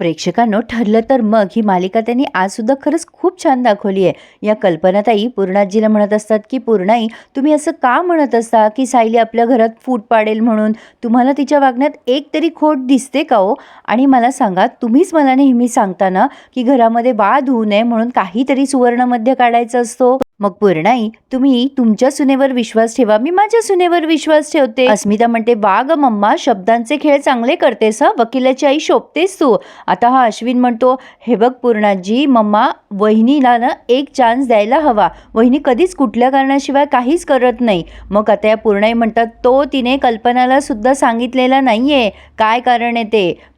प्रेक्षकांनो ठरलं तर मग ही मालिका त्यांनी आजसुद्धा खरंच खूप छान दाखवली आहे. या कल्पनाताई पूर्णाजीला म्हणत असतात की पूर्णाई तुम्ही असं का म्हणत असता की सायली आपल्या घरात फूट पाडेल म्हणून? तुम्हाला तिच्या वागण्यात एक तरी खोट दिसते का हो? आणि मला सांगा तुम्हीच मला नेहमी सांगताना की घरामध्ये वाद होऊ नये म्हणून काहीतरी सुवर्णमध्य काढायचं असतो? मग पूर्णाई तुम्ही तुमच्या सुनेवर विश्वास ठेवा मी माझ्या सुनेवर विश्वास ठेवते. अस्मिता म्हणते वाघ मम्मा शब्दांचे खेळ चांगले करतेस हा? वकिलाची आई शोभतेस तू. आता हा अश्विन म्हणतो हे बघ पूर्णाजी मम्मा वहिनीला ना एक चान्स द्यायला हवा. वहिनी कधीच कुठल्या कारणाशिवाय काहीच करत नाही. मग आता या पूर्णाई म्हणतात तो तिने कल्पनाला सुद्धा सांगितलेला नाहीये. काय कारण आहे ते?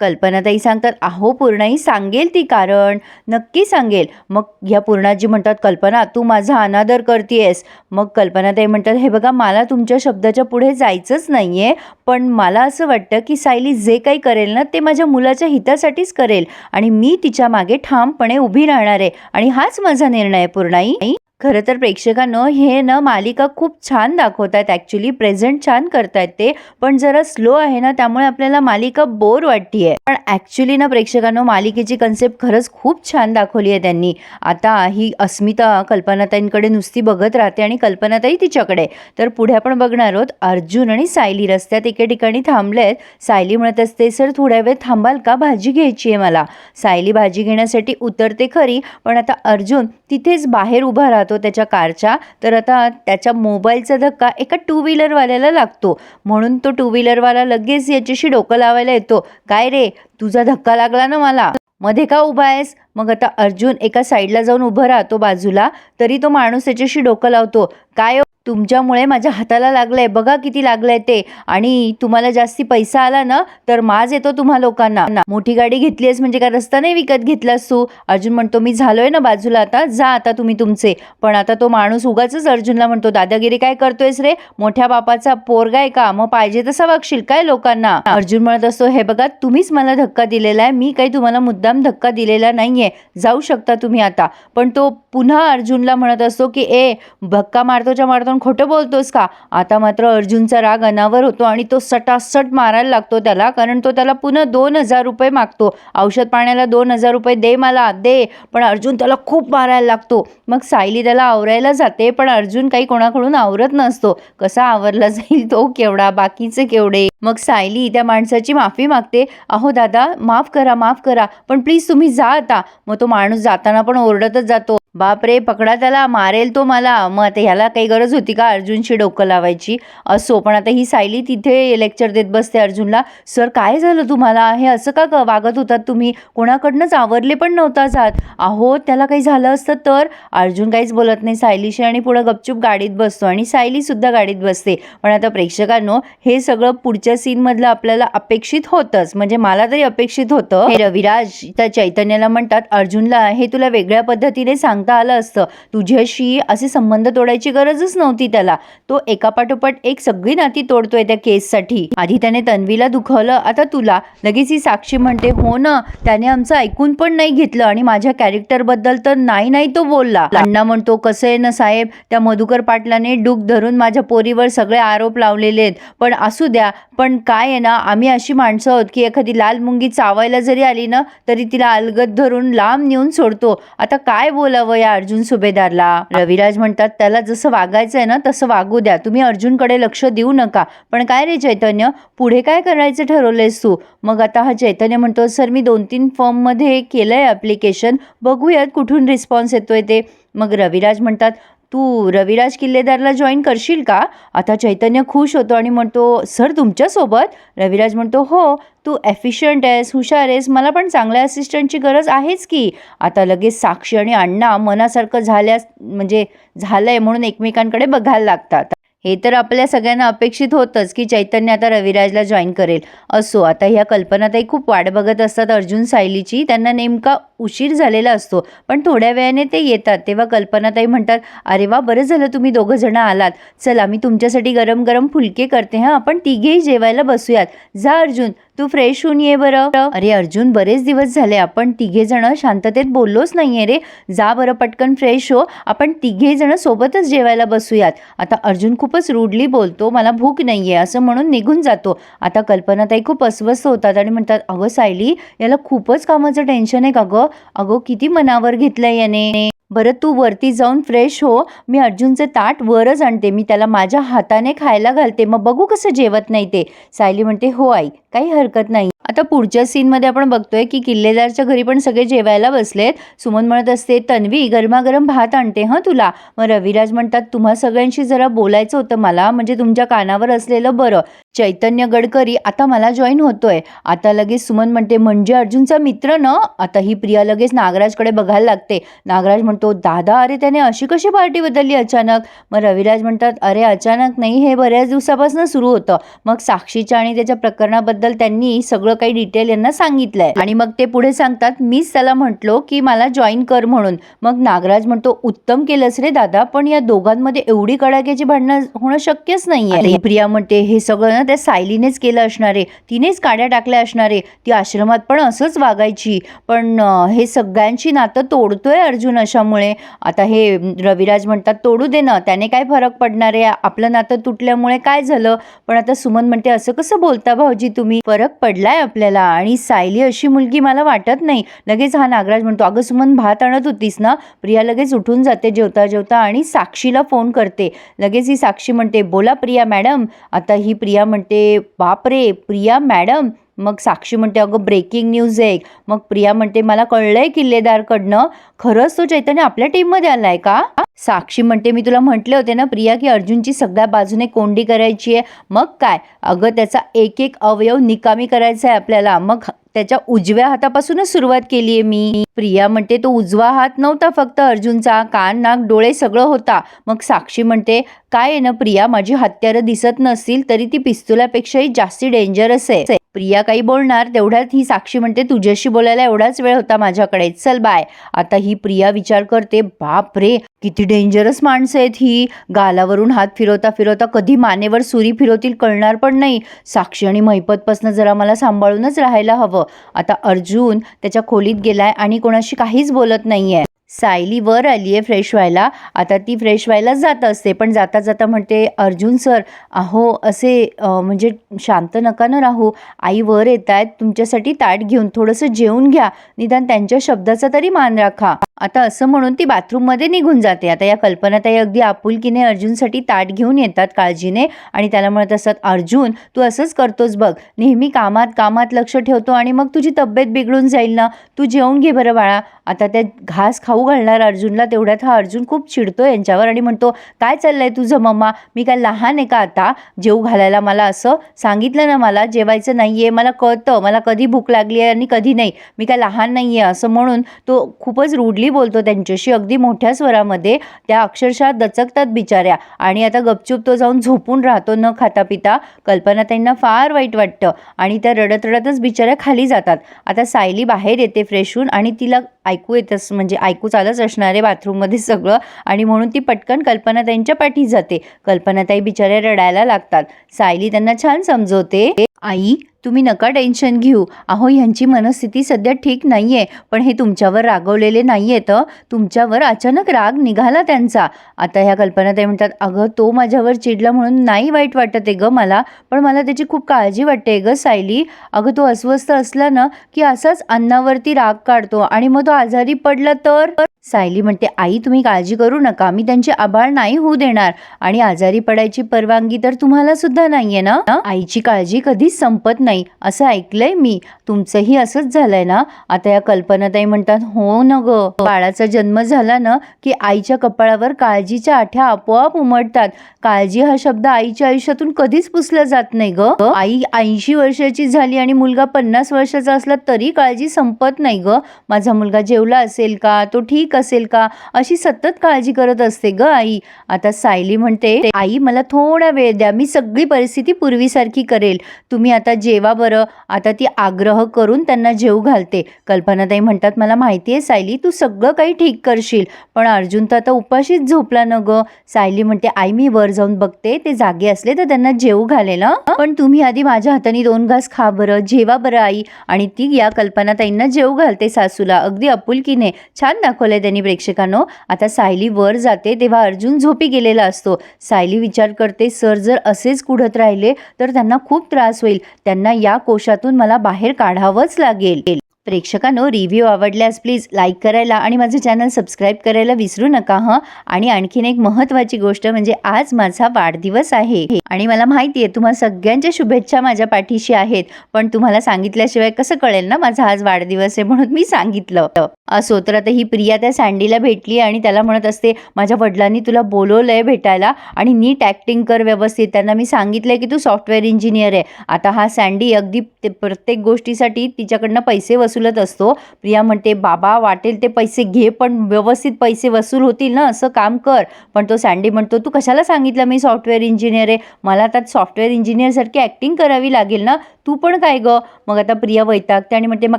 कल्पनाताई सांगतात अहो पूर्णाई सांगेल ती कारण. नक्की सांगेल. मग ह्या पूर्णाजी म्हणतात कल्पना तू माझा अनादर करतेयस. मग कल्पनाताई म्हणतात हे बघा मला तुमच्या शब्दाच्या पुढे जायचंच नाही आहे पण मला असं वाटतं की सायली जे काही करेल ना ते माझ्या मुलाच्या हितासाठीच करेल आणि मी तिच्यामागे ठामपणे उभी राहणार आहे आणि हाच माझा निर्णय आहे पूर्णाई. खरं तर प्रेक्षकांनो हे ना मालिका खूप छान दाखवत आहेत ॲक्च्युली प्रेझेंट छान करतायत ते. पण जरा स्लो आहे ना त्यामुळे आपल्याला मालिका बोर वाटतीये. पण ॲक्च्युली ना प्रेक्षकांनो मालिकेची कन्सेप्ट खरंच खूप छान दाखवली आहे त्यांनी. आता ही अस्मिता कल्पनाताईंकडे नुसती बघत राहते आणि कल्पनाताई तिच्याकडे. तर पुढे आपण बघणार आहोत अर्जुन आणि सायली रस्त्यात एके ठिकाणी थांबले आहेत सायली म्हणत असते सर थोड्या वेळ थांबाल का? भाजी घ्यायची आहे मला. सायली भाजी घेण्यासाठी उतरते खरी पण आता अर्जुन तिथेच बाहेर उभा राहतो. त्याच्या कारच्या तर आता त्याच्या मोबाईलचा धक्का एका टू व्हीलरवाल्याला लागतो. म्हणून तो टू व्हीलरवाला लगेच याच्याशी डोकं लावायला येतो. काय रे तुझा धक्का लागला ना मला? मध्ये का उभा आहेस? मग आता अर्जुन एका साईडला जाऊन उभं राहतो बाजूला तरी तो माणूस त्याच्याशी डोकं लावतो. काय तुमच्यामुळे माझ्या हाताला लागलंय. बघा किती लागलंय ते. आणि तुम्हाला जास्ती पैसा आला ना तर माज येतो तुम्हा लोकांना. मोठी गाडी घेतली आहेस म्हणजे काय रस्ता नाही विकत घेतलास तू? अर्जुन म्हणतो मी झालोय ना बाजूला आता. जा आता तुम्ही तुमचे. पण आता तो माणूस उगाच अर्जुनला म्हणतो दादागिरी काय करतोयस रे? मोठ्या बापाचा पोरगा आहे का? मग पाहिजे तसा वागशील काय लोकांना? अर्जुन म्हणत असतो हे बघा तुम्हीच मला धक्का दिलेला आहे. मी काही तुम्हाला मुद्दाम धक्का दिलेला नाहीये. जाऊ शकता तुम्ही आता. पण तो पुन्हा अर्जुनला म्हणत असतो की ए धक्का मारतोच्या मारतो आणि खोटं बोलतोस का? आता मात्र अर्जुनचा राग अनावर होतो आणि तो सटासट मारायला लागतो त्याला कारण तो त्याला पुन्हा दोन हजार रुपये मागतो. औषध पाण्याला दोन हजार रुपये दे मला दे. पण अर्जुन त्याला खूप मारायला लागतो. मग सायली त्याला आवरायला जाते पण अर्जुन काही कोणाकडून आवरत नसतो. कसा आवरला जाईल तो केवढा? बाकीचे केवढे? मग सायली त्या माणसाची माफी मागते अहो दादा माफ करा माफ करा पण प्लीज तुम्ही जा आता. मग तो माणूस जाताना पण ओरडतच जातो. बापरे पकडा त्याला मारेल तो मला. मग आता ह्याला काही गरज होती का अर्जुनशी डोकं लावायची? असो पण आता ही सायली तिथे लेक्चर देत बसते अर्जुनला. सर काय झालं तुम्हाला? हे असं का वागत होतात तुम्ही? कोणाकडनंच आवरले पण नव्हता जात. अहो त्याला काही झालं असतं तर? अर्जुन काहीच बोलत नाही. सायलीशी आणि पुढं गपचूप गाडीत बसतो आणि सायलीसुद्धा गाडीत बसते. पण आता प्रेक्षकांनो हे सगळं पुढच्या सीनमधलं आपल्याला अपेक्षित होतंच. म्हणजे मला तरी अपेक्षित होतं. हे रविराज त्या चैतन्याला म्हणतात अर्जुनला हे तुला वेगळ्या पद्धतीने सांगता आलं असतं. तुझ्याशी असे संबंध तोडायची गरजच नव्हती त्याला. तो एकापाठोपाठ एक सगळी नाती तोडतोय त्या केससाठी. आधी त्याने तन्वीला दुखवलं. आता तुला. लगेच ही साक्षी म्हणते हो ना त्याने आमचं ऐकून पण नाही घेतलं आणि माझ्या कॅरेक्टरबद्दल तर नाही नाही तो बोलला. अण्णा म्हणतो कसं आहे ना साहेब? त्या मधुकर पाटलाने डूक धरून माझ्या पोरीवर सगळे आरोप लावलेले आहेत. पण असू द्या पण काय आहे ना आम्ही अशी माणसं आहोत की एखादी लाल मुंगी चावायला जरी आली ना तरी तिला अलगद धरून लांब नेऊन सोडतो. आता काय बोलावं या अर्जुन सुभेदारला? रविराज म्हणतात त्याला जसं वागायचं आहे ना तसं वागू द्या. तुम्ही अर्जुनकडे लक्ष देऊ नका. पण काय रे चैतन्य? पुढे काय करायचं ठरवलंयस तू? मग आता हा चैतन्य म्हणतो सर मी दोन तीन फॉर्ममध्ये केलं आहे ॲप्लिकेशन बघूयात कुठून रिस्पॉन्स येतोय ते. मग रविराज म्हणतात तू रविराज किल्लेदारला जॉईन करशील का? आता चैतन्य खुश होतो आणि म्हणतो सर तुमच्यासोबत? रविराज म्हणतो हो तू एफिशियंट आहेस हुशार आहेस मला पण चांगल्या असिस्टंटची गरज आहेच की. आता लगेच साक्षी आणि अण्णा मनासारखं झाल्यास म्हणजे झालं आहे म्हणून एकमेकांकडे बघायला लागतात. हे तर आपल्या सगळ्यांना अपेक्षित होतंच की चैतन्य आता रविराजला जॉईन करेल. असो आता ह्या कल्पनाताई खूप वाट बघत असतात अर्जुन सायलीची. त्यांना नेमका उशीर झालेला असतो पण थोड्या वेळाने ते येतात. तेव्हा कल्पनाताई म्हणतात अरे वा बरं झालं तुम्ही दोघं जण आलात. चला मी तुमच्यासाठी गरम गरम फुलके करते हां? आपण तिघेही जेवायला बसूयात. जा अर्जुन तू फ्रेश होऊन ये बरं. अरे अर्जुन बरेच दिवस झाले आपण तिघे जण शांततेत बोललोच नाहीये रे. जा बरं पटकन फ्रेश हो. आपण तिघे जण सोबतच जेवायला बसूयात. आता अर्जुन खूप खूपच रूडली बोलतो मला भूक नाही आहे असं म्हणून निघून जातो. आता कल्पनाताई खूप अस्वस्थ होतात आणि म्हणतात अगं सायली याला खूपच कामाचं टेन्शन आहे का गं? अगं किती मनावर घेतलं याने. बरं तू वरती जाऊन फ्रेश हो. मी अर्जुनचे ताट वरच आणते. मी त्याला माझ्या हाताने खायला घालते. मग बघू कसं जेवत नाही ते. सायली म्हणते हो आई काही हरकत नाही. आता पुढच्या सीनमध्ये आपण बघतोय की किल्लेदारच्या घरी पण सगळे जेवायला बसलेत. सुमन म्हणत असते तन्वी गरमागरम भात आणते हं तुला? मग रविराज म्हणतात तुम्हा सगळ्यांशी जरा बोलायचं होतं मला. म्हणजे तुमच्या कानावर असलेलं बरं. चैतन्य गडकरी आता मला जॉईन होतोय. आता लगेच सुमन म्हणते म्हणजे अर्जुनचा मित्र ना? आता ही प्रिया लगेच नागराजकडे बघायला लागते. नागराज म्हणतो दादा अरे त्याने अशी कशी पार्टी बदलली अचानक? मग रविराज म्हणतात अरे अचानक नाही हे बऱ्याच दिवसापासून सुरू होतं. मग साक्षीच्या आणि त्याच्या प्रकरणाबद्दल त्यांनी सगळं काही डिटेल यांना सांगितलंय. आणि मग ते पुढे सांगतात मीच त्याला म्हटलो की मला जॉईन कर म्हणून. मग नागराज म्हणतो उत्तम केलंस रे दादा पण या दोघांमध्ये एवढी कडाक्याची भांडणं होणं शक्यच नाहीये. प्रिया म्हणते हे सगळं त्या सायलीनेच केलं असणारे तिनेच काड्या टाकल्या असणारे ती आश्रमात पण असंच वागायची. पण हे सगळ्यांची नातं तोडतोय अर्जुन अशामुळे. आता हे रविराज म्हणतात तोडू दे ना त्याने काय फरक पडणार आहे? आपलं नातं तुटल्यामुळे काय झालं? पण आता सुमन म्हणते असं कसं बोलता भाऊजी तुम्ही? फरक पडलाय आपल्याला आणि सायली अशी मुलगी मला वाटत नाही. लगेच हा नागराज म्हणतो अगं सुमन भात आणत होतीस ना? प्रिया लगेच उठून जाते जेवता जेवता आणि साक्षीला फोन करते. लगेच ही साक्षी म्हणते बोला प्रिया मॅडम आता ही प्रिया म्हणते बापरे प्रिया मॅडम. मग साक्षी म्हणते अगं ब्रेकिंग न्यूज आहे. मग प्रिया म्हणते मला कळलंय किल्लेदारकडनं. खरंच तो चैतन्य आपल्या टीममध्ये आलाय का? साक्षी म्हणते मी तुला म्हटले होते ना प्रिया की अर्जुनची सगळ्या बाजूने कोंडी करायची आहे. मग काय? अगं त्याचा एक एक अवयव निकामी करायचा आहे आपल्याला. मग त्याच्या उजव्या हातापासूनच सुरुवात केली आहे मी. प्रिया म्हणते तो उजवा हात नव्हता फक्त अर्जुनचा. कान नाक डोळे सगळं होता. मग साक्षी म्हणते काय आहे ना प्रिया माझी हत्यारं दिसत नसतील तरी ती पिस्तुलापेक्षाही जास्ती डेंजरस आहे. प्रिया काही बोलणार तेवढ्यात ही साक्षी म्हणते तुझ्याशी बोलायला एवढाच वेळ होता माझ्याकडे. चल बाय आता ही प्रिया विचार करते बाप रे किती डेंजरस माणसं आहेत ही. गालावरून हात फिरवता फिरवता कधी मानेवर सुरी फिरवतील कळणार पण नाही. साक्षी आणि महिपतपासनं जरा मला सांभाळूनच राहायला हवं. आता अर्जुन त्याच्या खोलीत गेलाय आणि कोणाशी काहीच बोलत नाहीये. सायली वर आली आहे फ्रेश व्हायला. आता ती फ्रेश व्हायला जात असते पण जाता जाता म्हणते अर्जुन सर अहो असे म्हणजे शांत नका न राहू. आई वर येत आहेत तुमच्यासाठी ताट घेऊन थोडंसं जेवून घ्या. निदान त्यांच्या शब्दाचा तरी मान राखा. आता असं म्हणून ती बाथरूममध्ये निघून जाते. आता या कल्पनाताई अगदी आपुलकीने अर्जुनसाठी ताट घेऊन येतात काळजीने आणि त्याला म्हणत असतात अर्जुन तू असंच करतोस बघ. नेहमी कामात कामात लक्ष ठेवतो आणि मग तुझी तब्येत बिघडून जाईल ना. तू जेवून घे बरं बाळा. आता त्या घास खाऊ घालणार अर्जुनला. तेवढ्यात हा अर्जुन खूप चिडतो यांच्यावर आणि म्हणतो काय चाललंय तुझं मम्मा? मी काय लहान आहे का आता? जेवू घालायला मला असं सांगितलं ना मला जेवायचं नाही आहे मला कळतं मला कधी भूक लागली आहे आणि कधी नाही. मी काय लहान नाही आहे असं म्हणून तो खूपच रूडली बोलतो त्यांच्याशी. अगदी मोठ्या स्वरामध्ये त्या अक्षरशः दचकतात बिचाऱ्या. आणि आता गपचूप तो जाऊन झोपून राहतो न खाता पिता कल्पना त्यांना फार वाईट वाटतं. आणि त्या रडत रडतच बिचाऱ्या खाली जातात. आता सायली बाहेर येते फ्रेश होऊन आणि तिला ऐकू येतच म्हणजे ऐकू चालच असणार आहे बाथरूममध्ये सगळं आणि म्हणून ती पटकन कल्पनाताईंच्या पाठी जाते. कल्पनाताई बिचाऱ्या रडायला लागतात. सायली त्यांना छान समजवते. आई तुम्ही नका टेन्शन घेऊ. अहो ह्यांची मनस्थिती सध्या ठीक नाही आहे पण हे तुमच्यावर रागवलेले नाही आहेत तुमच्यावर अचानक राग निघाला त्यांचा. आता ह्या कल्पना ते म्हणतात अगं तो माझ्यावर चिडला म्हणून नाही वाईट वाटत आहे गं मला. पण मला त्याची खूप काळजी वाटते गं सायली. अगं तो अस्वस्थ असला ना की असाच अन्नावरती राग काढतो आणि मग तो आजारी पडला तर? सायली म्हणते आई तुम्ही काळजी करू नका. मी त्यांचे आभाळ नाही होऊ देणार. आणि आजारी पडायची परवानगी तर तुम्हाला सुद्धा नाहीये ना आईची काळजी कधीच संपत नाही. असं ऐकलंय मी. तुमचंही असंच झालंय ना? आता या कल्पनाताई म्हणतात हो न ग. बाळाचा जन्म झाला ना की आईच्या कपाळावर काळजीच्या आठ्या आपोआप उमटतात. काळजी हा शब्द आईच्या आयुष्यातून कधीच पुसला जात नाही ग. आई ऐंशी वर्षाची झाली आणि मुलगा पन्नास वर्षाचा असला तरी काळजी संपत नाही ग. माझा मुलगा जेवला असेल का? तो ठीक असेल का? अशी सतत काळजी करत असते ग आई. आता सायली म्हणते आई मला थोडा वेळ द्या. मी सगळी परिस्थिती पूर्वीसारखी करेल. तुम्ही आता जेवा जेवा बरं. आता ती आग्रह करून त्यांना जेव घालते. कल्पनाताई म्हणतात मला माहिती आहे सायली तू सगळं काही ठीक करशील पण अर्जुन तर आता उपाशीच झोपला न गं. सायली म्हणते आई मी वर जाऊन बघते ते जागे असले तर त्यांना जेव घालेल पण तुम्ही आधी माझ्या हाताने दोन घास खा बरं जेवा बरं आई. आणि ती या कल्पनाताईंना जेव घालते सासूला. अगदी आपुलकीने छान दाखवलंय त्यांनी प्रेक्षकांनो. आता सायली वर जाते तेव्हा अर्जुन झोपी गेलेला असतो. सायली विचार करते सर जर असेच कुढत राहिले तर त्यांना खूप त्रास होईल. त्यांना या कोशातून मला बाहेर काढावंच लागेल. प्रेक्षकांनो रिव्ह्यू आवडल्यास प्लीज लाईक करायला आणि माझं चॅनल सबस्क्राईब करायला विसरू नका हं? आणि आणखीन एक महत्त्वाची गोष्ट म्हणजे आज माझा वाढदिवस आहे. आणि मला माहिती आहे तुम्हा सगळ्यांच्या शुभेच्छा माझ्या पाठीशी आहेत. पण तुम्हाला सांगितल्याशिवाय कसं कळेल ना माझा आज वाढदिवस आहे म्हणून मी सांगितलं. असो तर आता ही प्रिया त्या सँडीला भेटली आणि त्याला म्हणत असते माझ्या वडिलांनी तुला बोलवलंय भेटायला आणि नीट ॲक्टिंग कर व्यवस्थित. त्यांना मी सांगितलंय की तू सॉफ्टवेअर इंजिनियर आहे. आता हा सँडी अगदी ते प्रत्येक गोष्टीसाठी तिच्याकडनं पैसे वसुलत असतो. प्रिया म्हणते बाबा वाटेल ते पैसे घे पण व्यवस्थित पैसे वसूल होतील ना असं काम कर. पण तो सँडी म्हणतो तू कशाला सांगितलं मी सॉफ्टवेअर इंजिनियर आहे? मला आता सॉफ्टवेअर इंजिनियरसारखी ॲक्टिंग करावी लागेल ना? तू पण काय गं? मग आता प्रिया वैतागते आणि म्हणते मग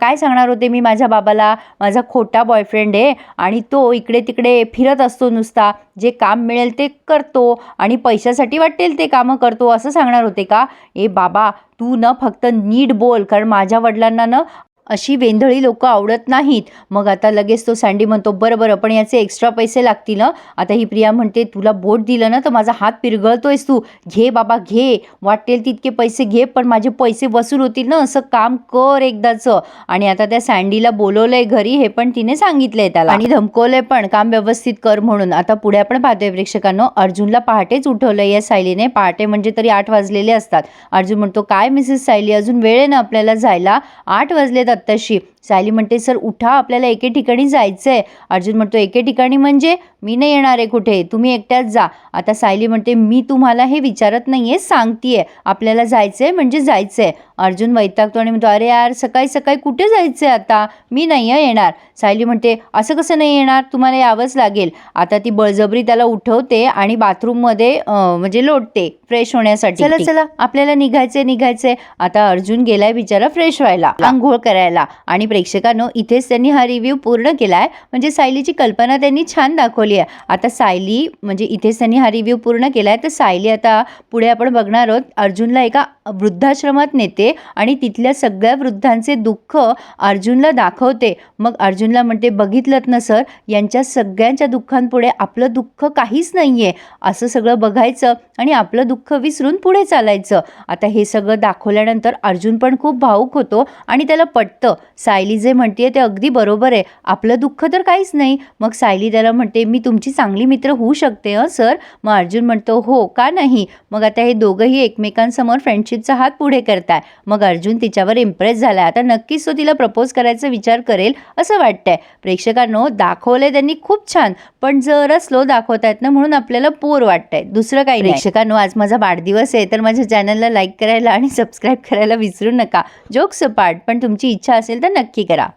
काय सांगणार होते मी माझ्या बाबाला? माझा खोटा बॉयफ्रेंड आहे आणि तो इकडे तिकडे फिरत असतो नुसता. जे काम मिळेल ते करतो आणि पैशासाठी वाटेल ते कामं करतो. असं सांगणार होते का? ए बाबा तू न फक्त नीट बोल कारण माझ्या वडिलांना न अशी वेंधळी लोकं आवडत नाहीत. मग आता लगेच तो सँडी म्हणतो बरं बरं पण याचे एक्स्ट्रा पैसे लागतील ना आता ही प्रिया म्हणते तुला बोट दिलं ना तर माझा हात पिरगळतोयस तू. घे बाबा घे. वाटेल तितके पैसे घे पण माझे पैसे वसूल होतील ना असं काम कर एकदाचं. आणि आता त्या सँडीला बोलवलंय घरी हे पण तिने सांगितलंय त्याला. आणि धमकवलंय पण काम व्यवस्थित कर म्हणून. आता पुढे आपण पाहतोय प्रेक्षकांनो अर्जुनला पहाटेच उठवलंय या सायलीने. पहाटे म्हणजे तरी आठ वाजलेले असतात. अर्जुन म्हणतो काय मिसेस सायली? अजून वेळ आहे ना आपल्याला जायला? आठ वाजलेत आत्ताशी सायली म्हणते सर उठा आपल्याला एके ठिकाणी जायचं आहे अर्जुन म्हणतो एके ठिकाणी म्हणजे? मी नाही येणार आहे कुठे? तुम्ही एकट्याच जा. आता सायली म्हणते मी तुम्हाला हे विचारत नाही आहे सांगतीये. आपल्याला जायचं आहे म्हणजे जायचं आहे अर्जुन वैतागतो आणि म्हणतो अरे यार सकाळी सकाळी कुठे जायचं आहे आता? मी नाही आहे येणार. सायली म्हणते असं कसं नाही येणार? तुम्हाला यावंच लागेल. आता ती बळजबरी त्याला उठवते आणि बाथरूममध्ये म्हणजे लोटते फ्रेश होण्यासाठी चला चला. आपल्याला निघायचंय निघायचंय. आता अर्जुन गेलाय बिचारा फ्रेश व्हायला आंघोळ करायला आणि प्रेक्षकांनो इथेच त्यांनी हा रिव्ह्यू पूर्ण केला आहे म्हणजे सायलीची कल्पना त्यांनी छान दाखवली आहे. आता सायली म्हणजे इथेच त्यांनी हा रिव्ह्यू पूर्ण केला आहे तर सायली आता पुढे आपण बघणार आहोत अर्जुनला एका वृद्धाश्रमात नेते आणि तिथल्या सगळ्या वृद्धांचे दुःख अर्जुनला दाखवते. मग अर्जुनला म्हणते बघितलं ना सर? यांच्या सगळ्यांच्या दुःखांपुढे आपलं दुःख काहीच नाही आहे असं सगळं बघायचं आणि आपलं दुःख विसरून पुढे चालायचं. आता हे सगळं दाखवल्यानंतर अर्जुन पण खूप भावूक होतो आणि त्याला पटतं साय सायली जे म्हणते ते अगदी बरोबर आहे. आपलं दुःख तर काहीच नाही. मग सायली त्याला म्हणते मी तुमची चांगली मित्र होऊ शकते हं सर? मग अर्जुन म्हणतो हो का नाही? मग आता हे दोघंही एकमेकांसमोर फ्रेंडशिपचा हात पुढे करताय. मग अर्जुन तिच्यावर इम्प्रेस झालाय आता नक्कीच तो तिला प्रपोज करायचा विचार करेल असं वाटतंय. प्रेक्षकांनो दाखवलंय त्यांनी खूप छान. पण जरा स्लो दाखवतायत ना म्हणून आपल्याला पोर वाटतंय. दुसरं काही प्रेक्षकांनो आज माझा वाढदिवस आहे तर माझ्या चॅनलला लाईक करायला आणि सबस्क्राईब करायला विसरू नका. जोक्स पार्ट पण तुमची इच्छा असेल तर नक्की करा